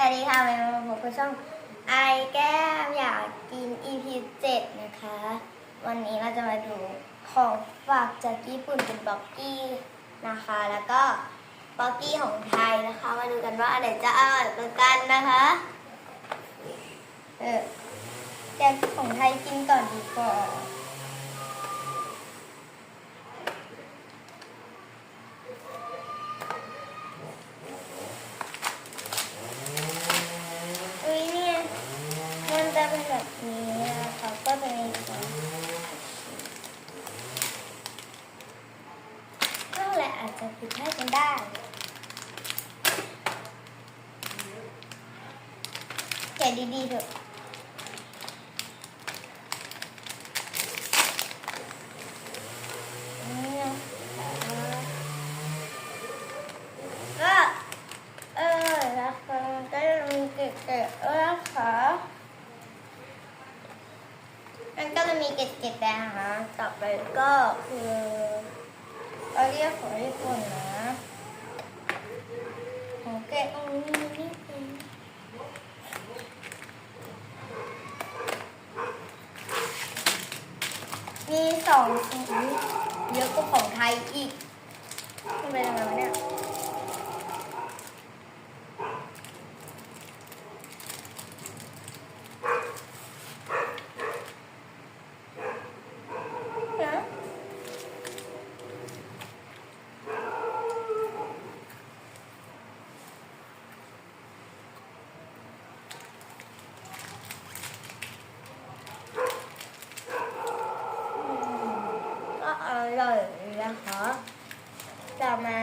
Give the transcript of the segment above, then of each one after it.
สวัสดีค่ะวันนี้มาพบกับช่องไอแก้มอยากกิน EP 7นะคะ วันนี้เราจะมาดูของฝากจากญี่ปุ่นเป็นบ็อกกี้นะคะ แล้วก็บ็อกกี้ของไทยนะคะ มาดูกันว่าอันไหนจะอร่อยกว่ากันนะคะ เออแกะของไทยกินก่อนดีกว่า อุ้ยเนี่ยมันจะเป็น แบบนี้นะคะก็จะมีสองนั่นแหละอาจจะผิดพลาดกันได้แกะดีๆเถอะนี่นะคะก็ เออนะคะมันก็จะมีเกล็ดๆเออนะคะ มันก็จะมีเกล็ดๆแดงนะต่อไปก็คือเราเรียกของญี่ปุ่นนะของแกะตรงนี้นี่มีสองสีเยอะกว่าของไทยอีกมันเป็นยังไงวะเนี่ย นะก็ อร่อยนะคะจะมา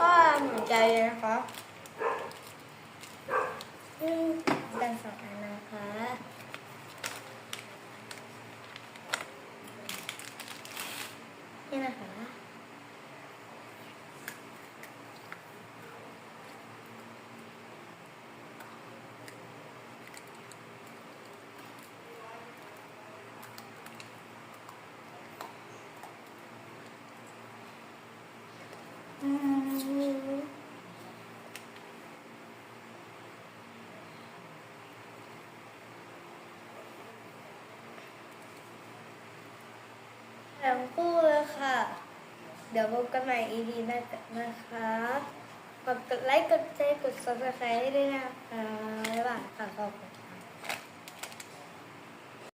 ก็เหมือนใจเลยนะคะอืมกันสองอันนะคะนี่นะคะ ทั้งคู่เลยค่ะ เดี๋ยวพบกันใหม่ EP หน้านะคะฝากกดไลค์ กดแชร์ กด subscribe ให้ด้วยนะคะบ๊ายบายค่ะขอบคุณ